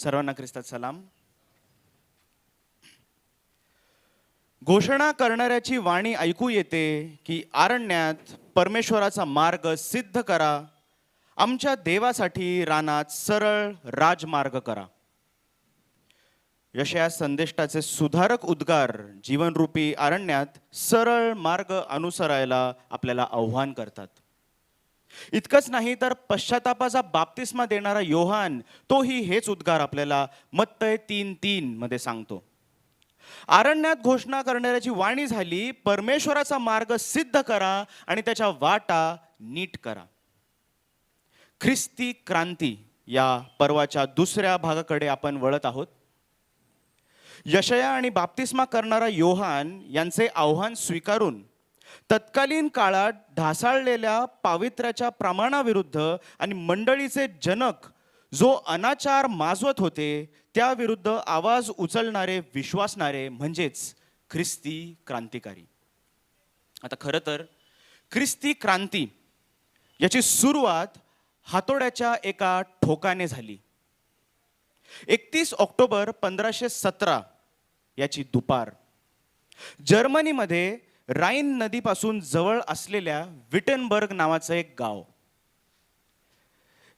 सर्वांना ख्रिस्तात सलाम. घोषणा करणाऱ्याची वाणी ऐकू येते की आरण्यात परमेश्वराचा मार्ग सिद्ध करा. आमच्या देवासाठी रानात सरळ राजमार्ग करा. यशया संदेष्टाचे सुधारक उद्गार जीवनरूपी आरण्यात सरळ मार्ग अनुसरायला आपल्याला आव्हान करतात. इतकंच नाही तर पश्चातापाचा बाप्तिस्मा देणारा योहान तोही हेच उद्गार आपल्याला मत्तय तीन तीन मध्ये सांगतो. आरण्यात घोषणा करणाऱ्याची वाणी झाली परमेश्वराचा मार्ग सिद्ध करा आणि त्याच्या वाटा नीट करा. ख्रिस्ती क्रांती या पर्वाच्या दुसऱ्या भागाकडे आपण वळत आहोत. यशया आणि बाप्तिस्मा करणारा योहान यांचे आव्हान स्वीकारून तत्कालीन काळात ढासाळलेल्या पावित्र्याच्या प्रमाणाविरुद्ध आणि मंडळीचे जनक जो अनाचार माजवत होते त्याविरुद्ध आवाज उचलणारे विश्वासणारे म्हणजेच ख्रिस्ती क्रांतिकारी. आता खरं तर ख्रिस्ती क्रांती याची सुरुवात हातोड्याच्या एका ठोकाने झाली. एकतीस ऑक्टोबर पंधराशे सतरा याची दुपार. जर्मनीमध्ये राईन नदीपासून जवळ असलेल्या विटनबर्ग नावाचं एक गाव.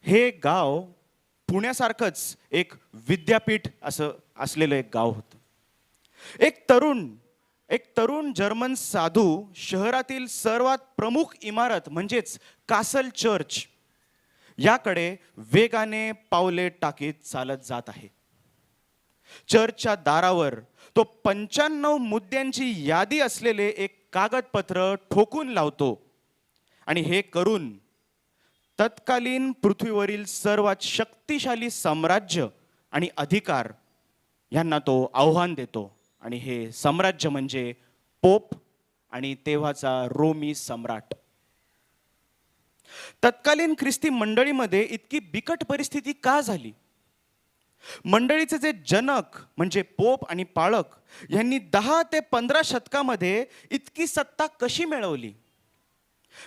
हे गाव पुण्यासारखंच एक विद्यापीठ असं असलेलं एक गाव होतं. एक तरुण एक तरुण जर्मन साधू शहरातील सर्वात प्रमुख इमारत म्हणजेच कासल चर्च याकडे वेगाने पावले टाकीत चालत जात आहे. चर्चच्या दारावर तो पंच्याण्णव मुद्द्यांची यादी असलेले एक कागदपत्र ठोकून लावतो. आणि हे करून तत्कालीन पृथ्वीवरील सर्वात शक्तिशाली साम्राज्य आणि अधिकार यांना तो आव्हान देतो. आणि हे साम्राज्य म्हणजे पोप आणि तेव्हाचा रोमी सम्राट. तत्कालीन ख्रिस्ती मंडळीमध्ये इतकी बिकट परिस्थिती का झाली? मंडळीचे जे जनक म्हणजे पोप आणि पाळक यांनी दहा ते पंधरा शतकामध्ये इतकी सत्ता कशी मिळवली?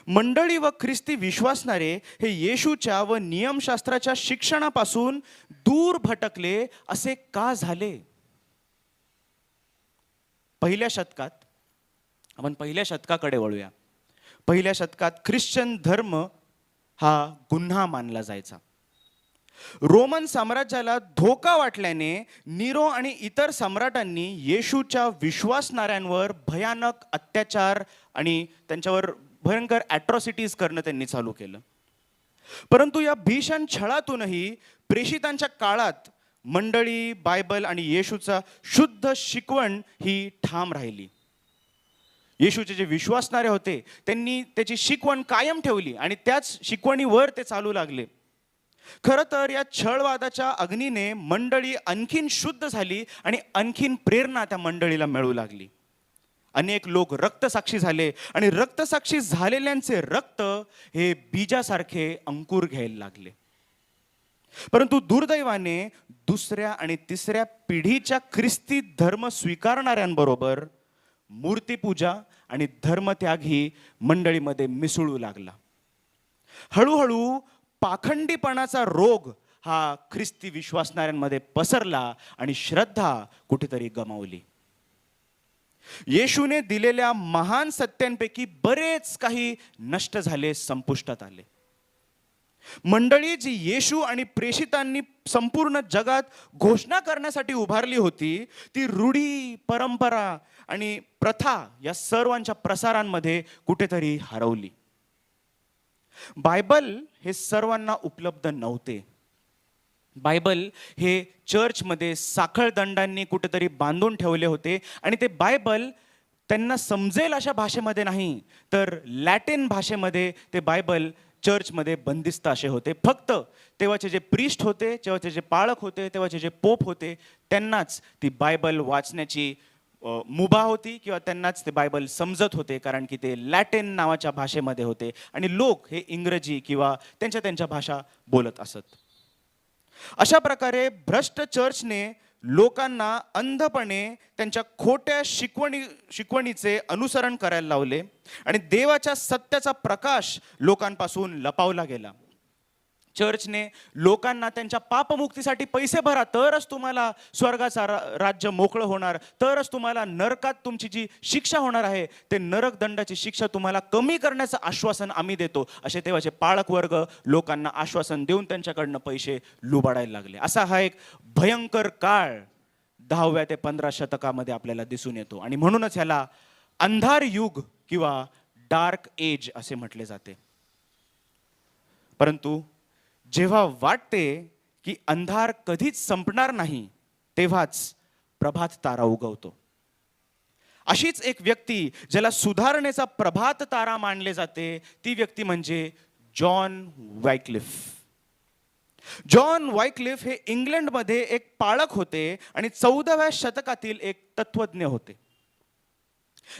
मंडळी व ख्रिस्ती विश्वासणारे हे येशूच्या व नियमशास्त्राच्या शिक्षणापासून दूर भटकले असे का झाले? पहिल्या शतकात आपण पहिल्या शतकाकडे वळूया. पहिल्या शतकात ख्रिश्चन धर्म हा गुन्हा मानला जायचा. रोमन साम्राज्याला धोका वाटल्याने नीरो आणि इतर सम्राटांनी येशूच्या विश्वासणाऱ्यांवर भयानक अत्याचार आणि त्यांच्यावर भयंकर ॲट्रॉसिटीज करणं त्यांनी चालू केलं. परंतु या भीषण छळातूनही प्रेषितांच्या काळात मंडळी बायबल आणि येशूचा शुद्ध शिकवण ही ठाम राहिली. येशूचे जे विश्वासणारे होते त्यांनी त्याची शिकवण कायम ठेवली आणि त्याच शिकवणीवर ते चालू लागले. खरं तर या छळवादाच्या अग्नीने मंडळी आणखीन शुद्ध झाली आणि आणखीन प्रेरणा त्या मंडळीला मिळू लागली. अनेक लोक रक्तसाक्षी झाले आणि रक्तसाक्षी झालेल्यांचे रक्त हे बीजासारखे अंकुर घ्यायला लागले. परंतु दुर्दैवाने दुसऱ्या आणि तिसऱ्या पिढीच्या ख्रिस्ती धर्म स्वीकारणाऱ्यांबरोबर मूर्तीपूजा आणि धर्मत्याग ही मंडळीमध्ये मिसळू लागला. हळूहळू पाखंडीपणाचा रोग हा ख्रिस्ती विश्वासणाऱ्यांमध्ये पसरला आणि श्रद्धा कुठेतरी गमावली. येशूने दिलेल्या महान सत्यांपैकी बरेच काही नष्ट झाले संपुष्टात आले. मंडळी जी येशू आणि प्रेषितांनी संपूर्ण जगात घोषणा करण्यासाठी उभारली होती ती रूढी परंपरा आणि प्रथा या सर्वांच्या प्रसारांमध्ये कुठेतरी हरवली. बायबल हे सर्वांना उपलब्ध नव्हते. बायबल हे चर्चमध्ये साखळदंडांनी कुठेतरी बांधून ठेवले होते आणि ते बायबल त्यांना समजेल अशा भाषेमध्ये नाही तर लॅटिन भाषेमध्ये ते बायबल चर्चमध्ये बंदिस्त असे होते. फक्त तेव्हाचे जे प्रिस्ट होते तेव्हाचे जे पाळक होते तेव्हाचे जे पोप होते त्यांनाच ती बायबल वाचण्याची मुभा होती किंवा त्यांनाच ते बायबल समजत होते कारण की ते लॅटिन नावाच्या भाषेमध्ये होते. आणि लोक हे इंग्रजी किंवा त्यांच्या त्यांच्या भाषा बोलत असत. अशा प्रकारे भ्रष्ट चर्चने लोकांना अंधपणे त्यांच्या खोट्या शिकवणी शिकवणीचे अनुसरण करायला लावले आणि देवाच्या सत्याचा प्रकाश लोकांपासून लपावला गेला. चर्चने लोकांना त्यांच्या पापमुक्तीसाठी पैसे भरा तरच तुम्हाला स्वर्गाचा रा- राज्य मोकळं होणार तरच तुम्हाला नरकात तुमची जी शिक्षा होणार आहे ते नरक दंडाची शिक्षा तुम्हाला कमी करण्याचं आश्वासन आम्ही देतो. असे तेव्हाचे पाळक वर्ग लोकांना आश्वासन देऊन त्यांच्याकडनं पैसे लुबाडायला लागले. असा हा एक भयंकर काळ दहाव्या ते पंधरा शतकामध्ये आपल्याला दिसून येतो. आणि म्हणूनच ह्याला अंधार युग किंवा डार्क एज असे म्हटले जाते. परंतु जेव्हा वाटते की अंधार कधीच संपणार नाही तेव्हाच प्रभात तारा उगवतो. अशीच एक व्यक्ती ज्याला सुधारणेचा प्रभात तारा मानले जाते ती व्यक्ती म्हणजे जॉन वायक्लिफ जॉन वायक्लिफ हे इंग्लंडमध्ये एक पाळक होते आणि चौदाव्या शतकातील एक तत्वज्ञ होते.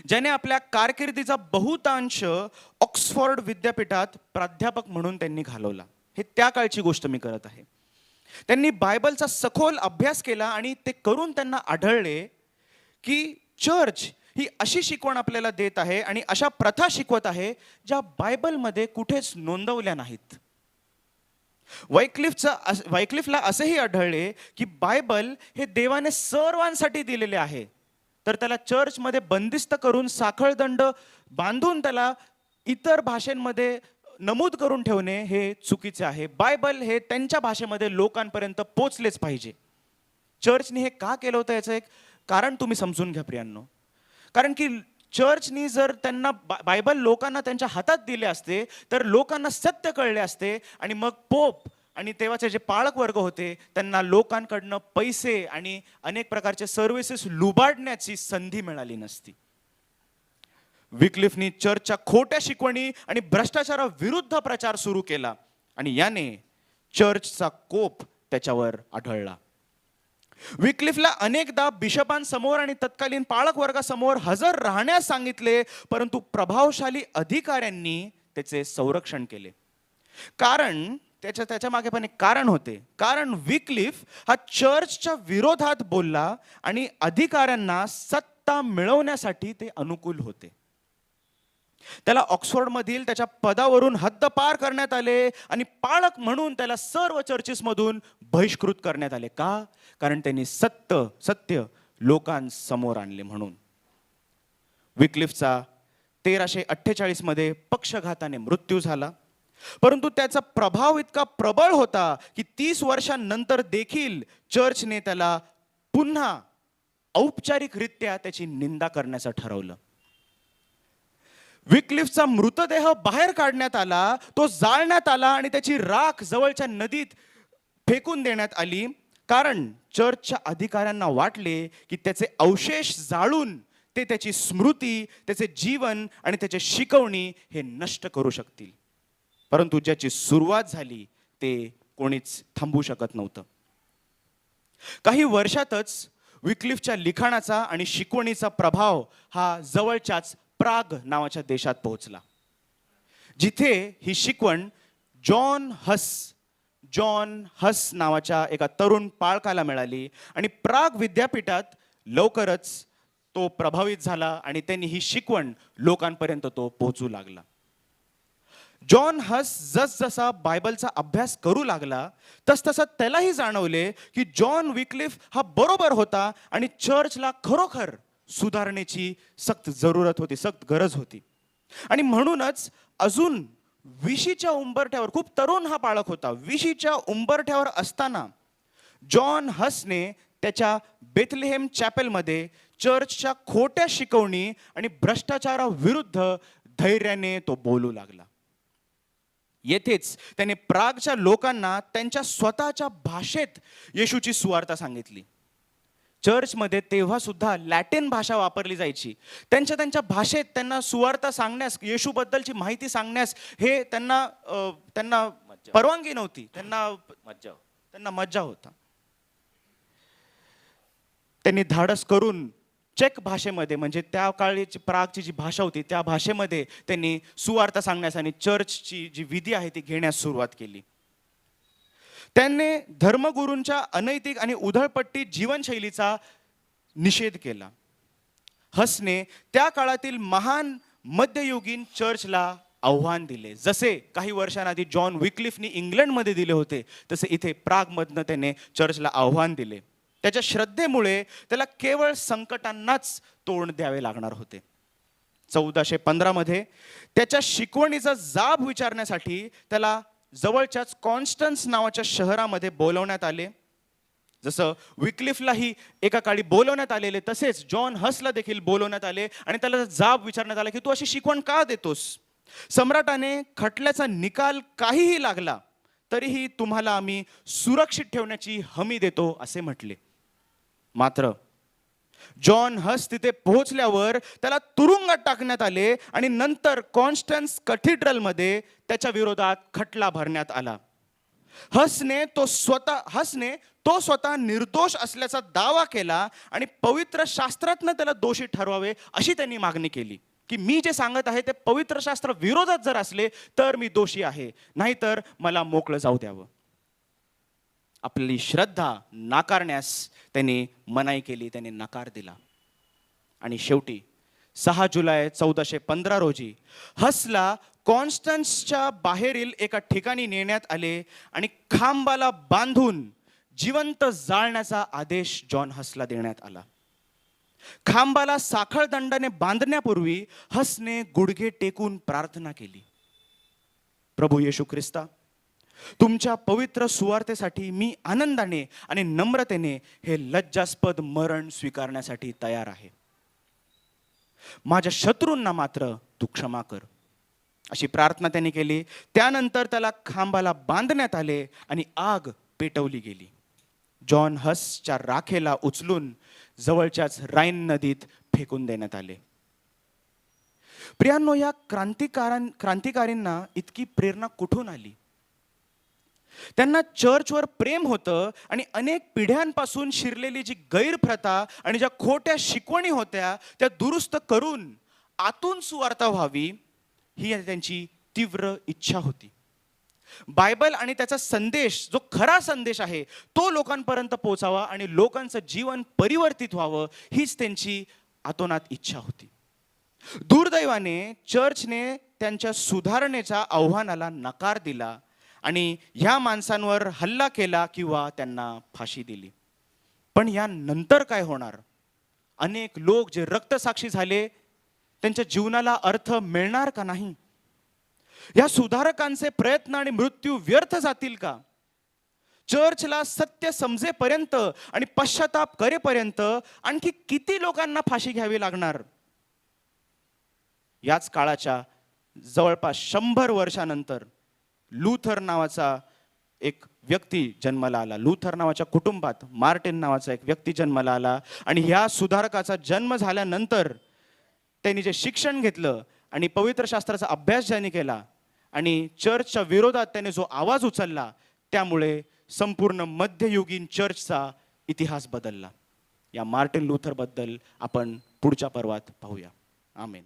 ज्याने आपल्या कारकिर्दीचा बहुतांश ऑक्सफोर्ड विद्यापीठात प्राध्यापक म्हणून त्यांनी घालवला. हे त्या काळची गोष्ट मी करत आहे. त्यांनी बायबलचा सखोल अभ्यास केला आणि ते करून त्यांना आढळले की चर्च ही अशी शिकवण आपल्याला देत आहे आणि अशा प्रथा शिकवत आहे ज्या बायबलमध्ये कुठेच नोंदवल्या नाहीत. वैक्लिफचा वैक्लिफला असेही आढळले की बायबल हे देवाने सर्वांसाठी दिलेले आहे. तर त्याला चर्चमध्ये बंदिस्त करून साखळदंड बांधून त्याला इतर भाषेंमध्ये नमूद करून ठेवणे हे चुकीचे आहे. बायबल हे त्यांच्या भाषेमध्ये लोकांपर्यंत पोचलेच पाहिजे. चर्चने हे का केलं होतं याचं एक कारण तुम्ही समजून घ्या प्रियांनो. कारण की चर्चनी जर त्यांना बा- बायबल लोकांना त्यांच्या हातात दिले असते तर लोकांना सत्य कळले असते आणि मग पोप आणि तेव्हाचे जे पाळक वर्ग होते त्यांना लोकांकडनं पैसे आणि अनेक प्रकारचे सर्व्हिसेस लुबाडण्याची संधी मिळाली नसती. विक्लिफनी चर्चच्या खोट्या शिकवणी आणि भ्रष्टाचाराविरुद्ध प्रचार सुरू केला. आणि याने चर्चचा कोप त्याच्यावर आढळला. विक्लिफला अनेकदा बिशपांसमोर आणि तत्कालीन पाळक वर्गासमोर हजर राहण्यास सांगितले परंतु प्रभावशाली अधिकाऱ्यांनी त्याचे संरक्षण केले. कारण त्याच्या त्याच्यामागे पण एक कारण होते. कारण विक्लिफ हा चर्चच्या विरोधात बोलला आणि अधिकाऱ्यांना सत्ता मिळवण्यासाठी ते अनुकूल होते. त्याला ऑक्सफोर्डमधील त्याच्या पदावरून हद्दपार करण्यात आले आणि पाळक म्हणून त्याला सर्व चर्चेसमधून बहिष्कृत करण्यात आले. का? कारण त्यांनी सत्य सत्य लोकांसमोर आणले म्हणून. विक्लिफचा तेराशे अठ्ठेचाळीसमध्ये पक्षघाताने मृत्यू झाला. परंतु त्याचा प्रभाव इतका प्रबळ होता की तीस वर्षांनंतर देखील चर्चने त्याला पुन्हा औपचारिकरित्या त्याची निंदा करण्याचं ठरवलं. विक्लिफचा मृतदेह बाहेर काढण्यात आला तो जाळण्यात आला आणि त्याची राख जवळच्या नदीत फेकून देण्यात आली. कारण चर्चच्या अधिकाऱ्यांना वाटले की त्याचे अवशेष जाळून ते त्याची स्मृती त्याचे जीवन आणि त्याचे शिकवणी हे नष्ट करू शकतील. परंतु ज्याची सुरुवात झाली ते कोणीच थांबू शकत नव्हतं. काही वर्षातच विक्लिफच्या लिखाणाचा आणि शिकवणीचा प्रभाव हा जवळच्याच प्राग नावाच्या देशात पोहोचला. जिथे ही शिकवण जॉन हस जॉन हस नावाच्या एका तरुण पाळकाला मिळाली आणि प्राग विद्यापीठात लवकरच तो प्रभावित झाला आणि त्यांनी ही शिकवण लोकांपर्यंत तो पोहोचू लागला. जॉन हस जसजसा बायबलचा अभ्यास करू लागला तसतसं त्यालाही जाणवले की जॉन विक्लिफ हा बरोबर होता आणि चर्चला खरोखर सुधारणेची सक्त जरूरत होती सक्त गरज होती. आणि म्हणूनच अजून विशीच्या उंबरठ्यावर खूप तरुण हा बाळक होता विशीच्या उंबरठ्यावर असताना जॉन हसने त्याच्या बेथलेहेम चॅपेलमध्ये चर्चच्या खोट्या शिकवणी आणि भ्रष्टाचाराविरुद्ध धैर्याने तो बोलू लागला. येथेच त्याने प्रागच्या लोकांना त्यांच्या स्वतःच्या भाषेत येशूची सुवार्ता सांगितली. चर्चमध्ये तेव्हा सुद्धा लॅटिन भाषा वापरली जायची. त्यांच्या त्यांच्या भाषेत त्यांना सुवार्ता सांगण्यास येशूबद्दलची माहिती सांगण्यास हे त्यांना त्यांना परवानगी नव्हती. त्यांना मज्जा त्यांना मज्जा होता. त्यांनी धाडस करून चेक भाषेमध्ये म्हणजे त्या काळीची प्रागची जी भाषा होती त्या भाषेमध्ये त्यांनी सुवार्ता सांगण्यास आणि चर्चची जी विधी आहे ती घेण्यास सुरुवात केली. त्यांनी धर्मगुरूंच्या अनैतिक आणि उधळपट्टी जीवनशैलीचा निषेध केला. हसने त्या काळातील महान मध्ययुगीन चर्चला आव्हान दिले. जसे काही वर्षांआधी जॉन विक्लिफनी इंग्लंडमध्ये दिले होते तसे इथे प्रागमधनं त्याने चर्चला आव्हान दिले. त्याच्या श्रद्धेमुळे त्याला केवळ संकटांनाच तोंड द्यावे लागणार होते. चौदाशे पंधरामध्ये त्याच्या शिकवणीचा जाब विचारण्यासाठी त्याला जवळच्याच कॉन्स्टन्स नावाच्या शहरामध्ये बोलवण्यात आले. जसं विक्लिफलाही एका काळी बोलवण्यात आलेले तसेच जॉन हसला देखील बोलवण्यात आले आणि त्याला जाब विचारण्यात आला की तू अशी शिकवण का देतोस? सम्राटाने खटल्याचा निकाल काहीही लागला तरीही तुम्हाला आम्ही सुरक्षित ठेवण्याची हमी देतो असे म्हटले. मात्र जॉन हस तिथे पोहोचल्यावर त्याला तुरुंगात टाकण्यात आले आणि नंतर कॉन्स्टन्स कथिड्रलमध्ये त्याच्या विरोधात खटला भरण्यात आला. हसने तो स्वतः हसने तो स्वतः निर्दोष असल्याचा दावा केला आणि पवित्र शास्त्रातनं त्याला दोषी ठरवावे अशी त्यांनी मागणी केली की मी जे सांगत आहे ते पवित्र शास्त्र विरोधात जर असले तर मी दोषी आहे नाहीतर मला मोकळं जाऊ द्यावं. आपली श्रद्धा नाकारण्यास त्यांनी मनाई केली त्यांनी नकार दिला. आणि शेवटी सहा जुलै चौदाशे पंधरा रोजी हसला कॉन्स्टन्सच्या बाहेरील एका ठिकाणी नेण्यात आले आणि खांबाला बांधून जिवंत जाळण्याचा आदेश जॉन हसला देण्यात आला. खांबाला साखळ दंडाने बांधण्यापूर्वी हसने गुडघे टेकून प्रार्थना केली. प्रभू येशू ख्रिस्ता तुमच्या पवित्र सुवार्थेसाठी मी आनंदाने आणि नम्रतेने हे लज्जास्पद मरण स्वीकारण्यासाठी तयार आहे. माझ्या शत्रूंना मात्र तू क्षमा कर. अशी प्रार्थना त्यांनी केली. त्यानंतर त्याला खांबाला बांधण्यात आले आणि आग पेटवली गेली. जॉन हसच्या राखेला उचलून जवळच्याच राईन नदीत फेकून देण्यात आले. प्रियांनो या क्रांतिकारां क्रांतिकारींना इतकी प्रेरणा कुठून आली? त्यांना चर्चवर प्रेम होतं आणि अनेक पिढ्यांपासून शिरलेली जी गैरप्रथा आणि ज्या खोट्या शिकवणी होत्या त्या दुरुस्त करून आतून सुवार्ता व्हावी ही त्यांची तीव्र इच्छा होती. बायबल आणि त्याचा संदेश जो खरा संदेश आहे तो लोकांपर्यंत पोचावा आणि लोकांचं जीवन परिवर्तित व्हावं हीच त्यांची आतोनात इच्छा होती. दुर्दैवाने चर्चने त्यांच्या सुधारणेच्या आव्हानाला नकार दिला आणि ह्या माणसांवर हल्ला केला किंवा त्यांना फाशी दिली. पण या नंतर काय होणार? अनेक लोक जे रक्तसाक्षी झाले त्यांच्या जीवनाला अर्थ मिळणार का नाही? या सुधारकांचे प्रयत्न आणि मृत्यू व्यर्थ जातील का? चर्चला सत्य समजेपर्यंत आणि पश्चाताप करेपर्यंत आणखी किती लोकांना फाशी घ्यावी लागणार? याच काळाच्या जवळपास शंभर वर्षानंतर लुथर नावाचा एक व्यक्ती जन्माला आला. लुथर नावाच्या कुटुंबात मार्टिन नावाचा एक व्यक्ती जन्माला आला. आणि ह्या सुधारकाचा जन्म झाल्यानंतर त्यांनी जे शिक्षण घेतलं आणि पवित्र शास्त्राचा अभ्यास ज्यांनी केला आणि चर्चच्या विरोधात त्याने जो आवाज उचलला त्यामुळे संपूर्ण मध्ययुगीन चर्चचा इतिहास बदलला. या मार्टिन लुथरबद्दल आपण पुढच्या पर्वात पाहूया. आमेन.